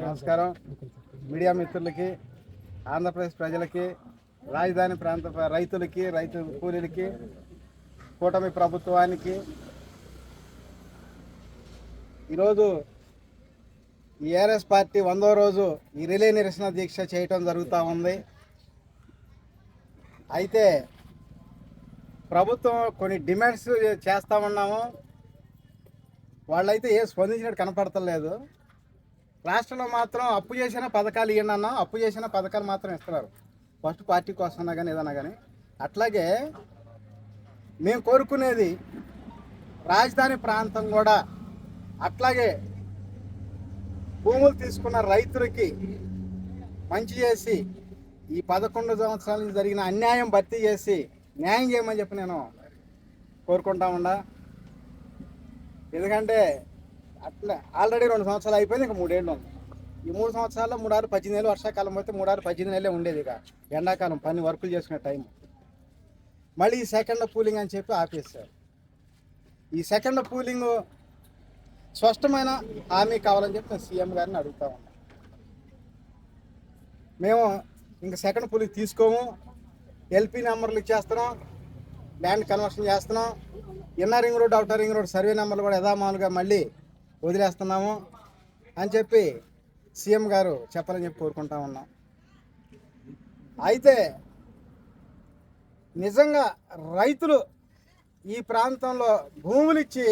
నమస్కారం. మీడియా మిత్రులకి ఆంధ్రప్రదేశ్ ప్రజలకి రాజధాని ప్రాంత ప్ర- రైతులకి రైతు కూలీలకి కూటమి ప్రభుత్వానికి ఈరోజు ఈ ఏఆర్ఎస్ పార్టీ వందో రోజు ఈ రిలే నిరసన దీక్ష చేయటం జరుగుతూ ఉంది. అయితే ప్రభుత్వం కొన్ని డిమాండ్స్ చేస్తా ఉన్నాము. వాళ్ళైతే ఏ స్పందించినట్టు కనపడతలేదు. రాష్ట్రంలో మాత్రం అప్పు చేసిన పథకాలు ఇవ్వండి అన్నా అప్పు చేసిన పథకాలు మాత్రం ఇస్తున్నారు. ఫస్ట్ పార్టీ కోసం కానీ ఏదన్నా కానీ అట్లాగే మేము కోరుకునేది రాజధాని ప్రాంతం కూడా అట్లాగే భూములు తీసుకున్న రైతులకి మంచి చేసి ఈ పదకొండు సంవత్సరాల నుంచి జరిగిన అన్యాయం భర్తీ చేసి న్యాయం చేయమని చెప్పి నేను కోరుకుంటా ఉండా ఎందుకంటే అట్లా ఆల్రెడీ రెండు సంవత్సరాలు అయిపోయింది ఇంకా మూడేళ్ళు ఉంది. ఈ మూడు సంవత్సరాల్లో మూడారు పద్దెనిమిది నెలలు వర్షాకాలం పోతే మూడారు పద్దెనిమిది నెలలే ఉండేది ఇక. ఎండాకాలం పని వర్కులు చేసుకునే టైం మళ్ళీ ఈ సెకండ్ పూలింగ్ అని చెప్పి ఆపేస్తారు ఈ సెకండ్ పూలింగ్ స్పష్టమైన హామీ కావాలని చెప్పి నేను సీఎం గారిని అడుగుతా ఉన్నా. మేము ఇంకా సెకండ్ పూలింగ్ తీసుకోము. ఎల్పీ నెంబర్లు ఇచ్చేస్తున్నాం. ల్యాండ్ కన్వర్షన్ చేస్తున్నాం. Inner ring road outer ring road survey నెంబర్లు కూడా యథామానుగా మళ్ళీ వదిలేస్తున్నాము అని చెప్పి సీఎం గారు చెప్పాలని చెప్పి కోరుకుంటా ఉన్నాం. అయితే నిజంగా రైతులు ఈ ప్రాంతంలో భూములు ఇచ్చి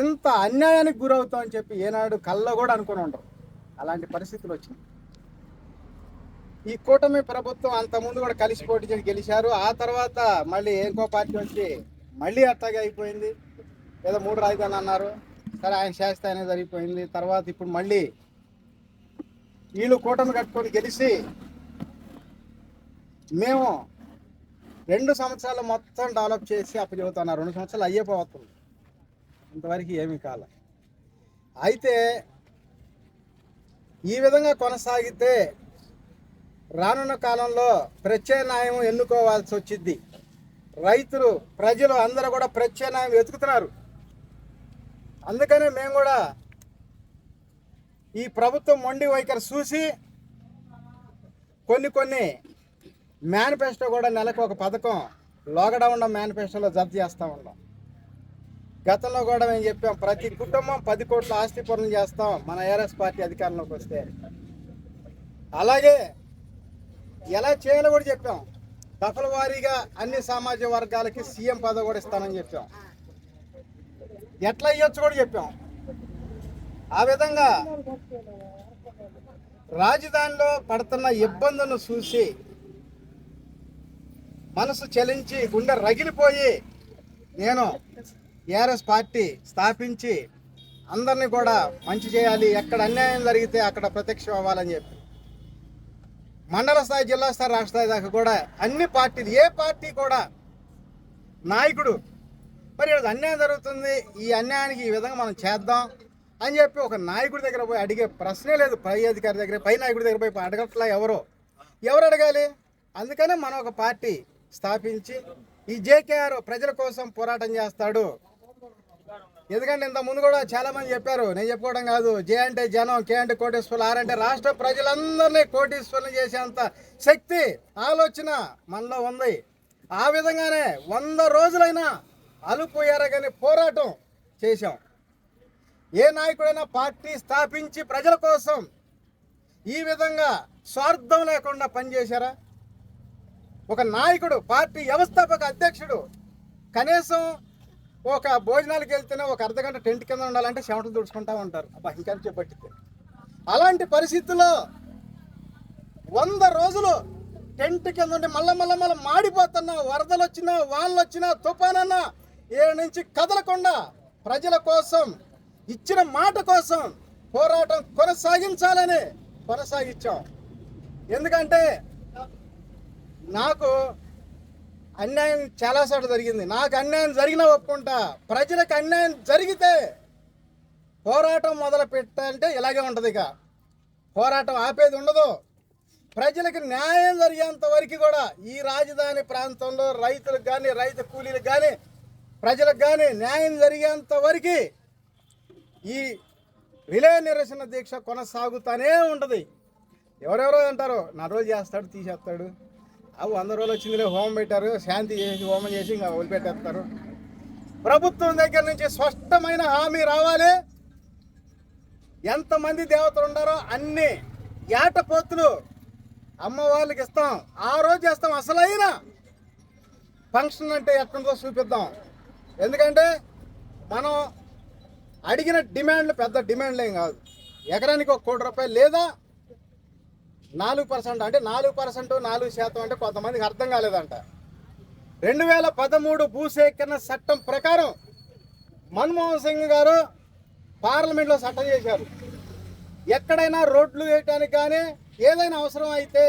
ఇంత అన్యాయానికి గురవుతామని చెప్పి ఏనాడు కళ్ళ కూడా అనుకుని ఉండరు. అలాంటి పరిస్థితులు వచ్చినాయి. ఈ కూటమి ప్రభుత్వం అంత ముందు కూడా కలిసి పోటీ చేసి గెలిచారు. ఆ తర్వాత మళ్ళీ ఇంకో పార్టీ వచ్చి మళ్ళీ అట్లాగే అయిపోయింది. ఏదో మూడు రాజధాని అన్నారు. సరే ఆయన శాస్త్ర అనేది జరిగిపోయింది తర్వాత ఇప్పుడు మళ్ళీ వీళ్ళు కూటమి కట్టుకొని గెలిచి మేము రెండు సంవత్సరాలు మొత్తం డెవలప్ చేసి అప్పచెబుతున్నారు రెండు సంవత్సరాలు అయ్యేపోతుంది ఇంతవరకు ఏమీ కాల. అయితే ఈ విధంగా కొనసాగితే రానున్న కాలంలో ప్రత్యామ్నాయం ఎన్నుకోవాల్సి వచ్చింది రైతులు ప్రజలు అందరూ కూడా ప్రత్యామ్నాయం వెతుకుతున్నారు. అందుకనే మేము కూడా ఈ ప్రభుత్వం మొండి వైఖరి చూసి కొన్ని కొన్ని మేనిఫెస్టో కూడా నెలకు ఒక పథకం లోగడౌన్ మేనిఫెస్టోలో జప్తు చేస్తూ ఉన్నాం. గతంలో కూడా మేము చెప్పాం ప్రతి కుటుంబం పది కోట్ల ఆస్తి పనులు చేస్తాం మన ఏఆర్ఎస్ పార్టీ అధికారంలోకి వస్తే. అలాగే ఎలా చేయాలో కూడా చెప్పాం. దఫల వారీగా అన్ని సామాజిక వర్గాలకి సీఎం పదవి కూడా ఇస్తానని చెప్పాం. ఎట్లా ఇవ్వచ్చు కూడా చెప్పాం. ఆ విధంగా రాజధానిలో పడుతున్న ఇబ్బందులను చూసి మనసు చలించి గుండె రగిలిపోయి నేను ఏఆర్ఎస్ పార్టీ స్థాపించి అందరినీ కూడా మంచి చేయాలి ఎక్కడ అన్యాయం జరిగితే అక్కడ ప్రత్యక్షం అవ్వాలని చెప్పి. మండల స్థాయి జిల్లా స్థాయి రాష్ట్ర స్థాయి దాకా కూడా అన్ని పార్టీలు ఏ పార్టీ కూడా నాయకుడు మరి ఈరోజు అన్యాయం జరుగుతుంది ఈ అన్యాయానికి ఈ విధంగా మనం చేద్దాం అని చెప్పి ఒక నాయకుడి దగ్గర పోయి అడిగే ప్రశ్నే లేదు. పై అధికారి దగ్గర పై నాయకుడి దగ్గర పోయి అడగట్లా ఎవరో? ఎవరు అడగాలి? అందుకనే మనం ఒక పార్టీ స్థాపించి ఈ జేకేఆర్ ప్రజల కోసం పోరాటం చేస్తాడు. ఎందుకంటే ఇంత ముందు కూడా చాలా మంది చెప్పారు నేను చెప్పుకోవడం కాదు జే అంటే జనం కే అంటే కోటేశ్వర్లు ఆర్ అంటే రాష్ట్ర ప్రజలందరినీ కోటేశ్వరులు చేసేంత శక్తి ఆలోచన మనలో ఉంది. ఆ విధంగానే వంద రోజులైనా అలుపు ఎరగని పోరాటం చేశాం. ఏ నాయకుడైనా పార్టీ స్థాపించి ప్రజల కోసం ఈ విధంగా స్వార్థం లేకుండా పనిచేశారా? ఒక నాయకుడు పార్టీ వ్యవస్థాపక అధ్యక్షుడు కనీసం ఒక భోజనాలకు వెళ్తేనే ఒక అర్ధ గంట టెంట్ కింద ఉండాలంటే చెమటలు తుడుచుకుంటా ఉంటారు. అబ్బా ఇంకా చెప్పట్టితే అలాంటి పరిస్థితుల్లో వంద రోజులు టెంట్ కింద ఉండి మళ్ళా మళ్ళా మళ్ళీ మాడిపోతున్నా వరదలు వచ్చినా వానలు వచ్చినా తుఫానన్నా ఏ నుంచి కదలకుండా ప్రజల కోసం ఇచ్చిన మాట కోసం పోరాటం కొనసాగించాలని కొనసాగించాం. ఎందుకంటే నాకు అన్యాయం చాలాసార్లు జరిగింది. నాకు అన్యాయం జరిగినా ఒప్పుకుంటా. ప్రజలకు అన్యాయం జరిగితే పోరాటం మొదలు పెట్టాలంటే ఇలాగే ఉంటుంది ఇక. పోరాటం ఆపేది ఉండదు. ప్రజలకు న్యాయం జరిగేంత వరకు కూడా ఈ రాజధాని ప్రాంతంలో రైతులకు కానీ రైతు కూలీలకు కానీ ప్రజలకు కానీ న్యాయం జరిగేంత వరకు ఈ రిలే నిరసన దీక్ష కొనసాగుతూనే ఉంటుంది. ఎవరెవరో అంటారు నా రోజు చేస్తాడు తీసేస్తాడు. అవి వంద రోజులు వచ్చిందిలే హోమం పెట్టారు శాంతి చేసి హోమం చేసి ఇంకా వదిలిపెట్టేస్తారు. ప్రభుత్వం దగ్గర నుంచి స్పష్టమైన హామీ రావాలి. ఎంతమంది దేవతలు ఉన్నారో అన్ని ఏటపోతులు అమ్మ ఇస్తాం. ఆ రోజు చేస్తాం అసలైన ఫంక్షన్ అంటే ఎక్కడితో చూపిద్దాం. ఎందుకంటే మనం అడిగిన డిమాండ్లు పెద్ద డిమాండ్లు ఏం కాదు. ఎకరానికి ఒక కోటి రూపాయలు లేదా నాలుగు పర్సెంట్ అంటే నాలుగు పర్సెంట్ నాలుగు శాతం అంటే కొంతమందికి అర్థం కాలేదంట. రెండు వేల పదమూడు భూసేకరణ చట్టం ప్రకారం మన్మోహన్ సింగ్ గారు పార్లమెంట్లో చట్టం చేశారు. ఎక్కడైనా రోడ్లు వేయటానికి కానీ ఏదైనా అవసరం అయితే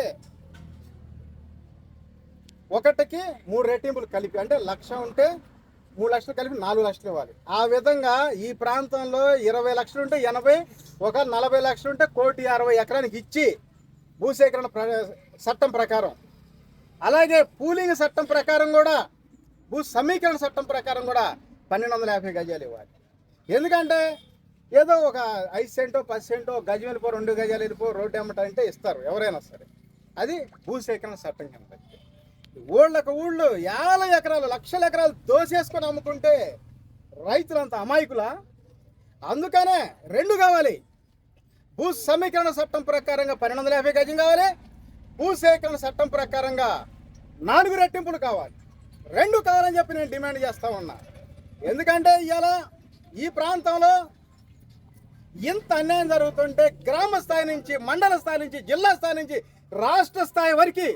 ఒకటికి మూడు రెట్టింపులు కలిపి అంటే లక్ష ఉంటే మూడు లక్షలు కలిపి నాలుగు లక్షలు ఇవ్వాలి. ఆ విధంగా ఈ ప్రాంతంలో ఇరవై లక్షలు ఉంటే ఎనభై ఒక నలభై లక్షలు ఉంటే కోటి అరవై ఎకరానికి ఇచ్చి భూసేకరణ ప్ర- చట్టం ప్రకారం. అలాగే పూలింగ్ చట్టం ప్రకారం కూడా భూ సమీకరణ చట్టం ప్రకారం కూడా పన్నెండు వందల యాభై గజాలు ఇవ్వాలి. ఎందుకంటే ఏదో ఒక ఐదు సెంటో పది సెంటో గజం వెళ్ళిపో రెండు గజాలు వెళ్ళిపో రోడ్డు అమ్మటం అంటే ఇస్తారు ఎవరైనా సరే. అది భూసేకరణ చట్టం కింద ఊళ్ళకు ఊళ్ళు యాభై ఎకరాలు లక్షల ఎకరాలు దోసేసుకొని అమ్ముకుంటే రైతులంత అమాయకులా? అందుకనే రెండు కావాలి. భూ సమీకరణ చట్టం ప్రకారంగా పన్నెండు వందల యాభై గజం కావాలి. భూసేకరణ చట్టం ప్రకారంగా నాలుగు రెట్టింపులు కావాలి. రెండు కావాలని చెప్పి నేను డిమాండ్ చేస్తా ఉన్నా. ఎందుకంటే ఇవాళ ఈ ప్రాంతంలో ఇంత అన్యాయం జరుగుతుంటే గ్రామ స్థాయి నుంచి మండల స్థాయి నుంచి జిల్లా స్థాయి నుంచి రాష్ట్ర స్థాయి వరకు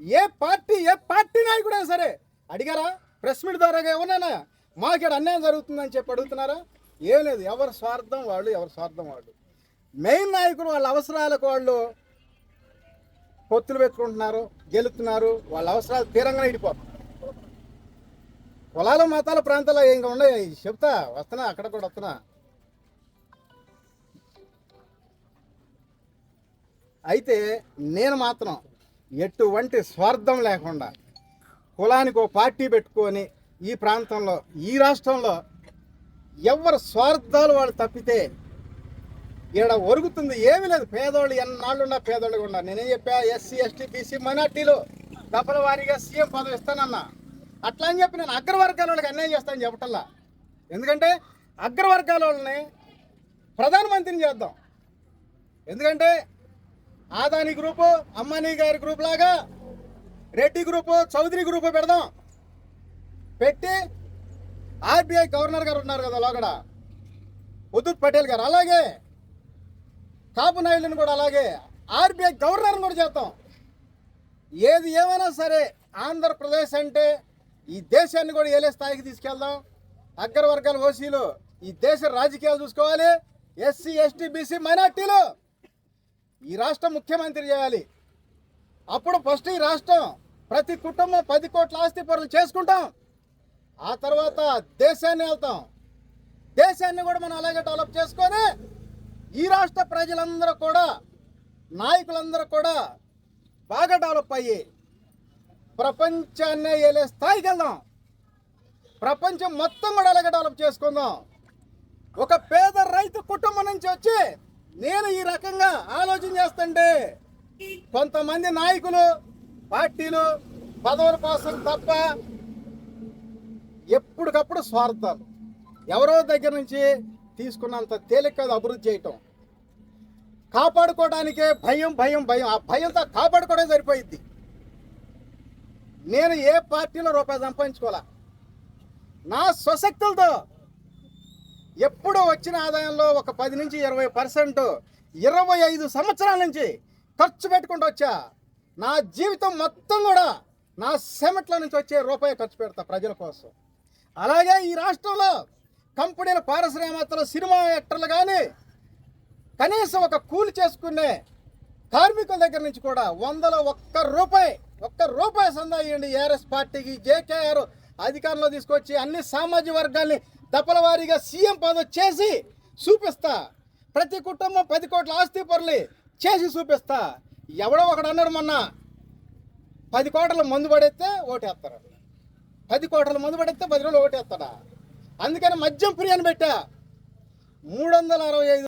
ఏ పార్టీ ఏ పార్టీ నాయకుడైనా సరే అడిగారా? ప్రెస్ మీట్ ద్వారా ఎవరైనా మాకు ఇక్కడ అన్యాయం జరుగుతుందని చెప్పి అడుగుతున్నారా? ఏం లేదు. ఎవరి స్వార్థం వాళ్ళు ఎవరి స్వార్థం వాళ్ళు. మెయిన్ నాయకులు వాళ్ళ అవసరాలకు వాళ్ళు పొత్తులు పెట్టుకుంటున్నారు గెలుతున్నారు వాళ్ళ అవసరాలు తీరంగానే ఇడిపోతున్నారు కులాల మతాల ప్రాంతాల్లో ఇంకా ఉన్నాయి. చెప్తా వస్తున్నా అక్కడ కూడా వస్తున్నా. అయితే నేను మాత్రం ఎటువంటి స్వార్థం లేకుండా కులానికి ఒక పార్టీ పెట్టుకొని ఈ ప్రాంతంలో ఈ రాష్ట్రంలో ఎవరి స్వార్థాలు వాళ్ళు తప్పితే ఈడ ఒరుగుతుంది ఏమీ లేదు. పేదోళ్ళు ఎన్నాళ్ళున్నా పేదోళ్ళు ఉన్నా నేనేం చెప్పా? ఎస్సీ ఎస్టీ బీసీ మైనార్టీలు. దఫల వారీగా సీఎం పదవి ఇస్తానన్నా. అట్లా అని చెప్పి నేను అగ్రవర్గాల వాళ్ళకి అన్యాయం చేస్తాను చెప్పటల్లా ఎందుకంటే అగ్రవర్గాల వాళ్ళని ప్రధానమంత్రిని చేద్దాం. ఎందుకంటే ఆదాని గ్రూపు అమ్మానీ గారి గ్రూప్ లాగా రెడ్డి గ్రూపు చౌదరి గ్రూపు పెడదాం. పెట్టి ఆర్బీఐ గవర్నర్ గారు ఉన్నారు కదా లోగడ. ఉదుత్ పటేల్ గారు. అలాగే కాపు నాయుడుని కూడా అలాగే ఆర్బీఐ గవర్నర్ని కూడా చేద్దాం ఏది ఏమైనా సరే ఆంధ్రప్రదేశ్ అంటే ఈ దేశాన్ని కూడా ఏలే స్థాయికి తీసుకెళ్దాం. అగ్రవర్గాల ఓసీలు ఈ దేశ రాజకీయాలు చూసుకోవాలి. ఎస్సీ ఎస్టీ బీసీ మైనార్టీలు ఈ రాష్ట్రం ముఖ్యమంత్రి చేయాలి. అప్పుడు ఫస్ట్ ఈ రాష్ట్రం ప్రతి కుటుంబం పది కోట్ల ఆస్తి పనులు చేసుకుంటాం. ఆ తర్వాత దేశాన్ని వెళ్తాం. దేశాన్ని కూడా మనం అలాగే డెవలప్ చేసుకొని ఈ రాష్ట్ర ప్రజలందరూ కూడా నాయకులందరూ కూడా బాగా డెవలప్ అయ్యి ప్రపంచాన్నే వెళ్ళే స్థాయికి వెళ్దాం. ప్రపంచం మొత్తం కూడా అలాగే డెవలప్ చేసుకుందాం. ఒక పేద రైతు కుటుంబం నుంచి వచ్చి నేను ఈ రకంగా ఆలోచన చేస్తుంటే కొంతమంది నాయకులు పార్టీలు పదవుల కోసం తప్ప ఎప్పటికప్పుడు స్వార్థాలు. ఎవరో దగ్గర నుంచి తీసుకున్నంత తేలిక కాదు అభివృద్ధి చేయటం. కాపాడుకోవడానికే భయం భయం భయం. ఆ భయంతో కాపాడుకోవడం సరిపోయిద్ది. నేను ఏ పార్టీలో రూపాయి సంపాదించుకోవాలా? నా స్వశక్తులతో ఎప్పుడు వచ్చిన ఆదాయంలో ఒక పది నుంచి ఇరవై పర్సెంట్ ఇరవై ఐదు సంవత్సరాల నుంచి ఖర్చు పెట్టుకుంటూ వచ్చా. నా జీవితం మొత్తం కూడా నా సెమెట్ల నుంచి వచ్చే రూపాయి ఖర్చు పెడతా ప్రజల కోసం. అలాగే ఈ రాష్ట్రంలో కంపెనీల పారిశ్రామికలు సినిమా యాక్టర్లు కానీ కనీసం ఒక కూలి చేసుకునే కార్మికుల దగ్గర నుంచి కూడా వందల ఒక్క రూపాయి ఒక్క రూపాయి సందా ఇవ్వండి ఏఆర్ఎస్ పార్టీకి జేకేఆర్ అధికారంలో తీసుకొచ్చి అన్ని సామాజిక వర్గాల్ని దప్పల వారీగా సీఎం పదవి చేసి చూపిస్తా. ప్రతి కుటుంబం పది కోట్ల ఆస్తి పరులు చేసి చూపిస్తా. ఎవడో ఒకడు అన్నారు మొన్న పది కోట్ల మందు పడేస్తే ఓటేస్తారు. పది కోట్ల మందు పడేస్తే పది రోజులు ఓటేస్తాడా? అందుకని మద్యం ప్రియాన్ని పెట్టా. మూడు వందల అరవై ఐదు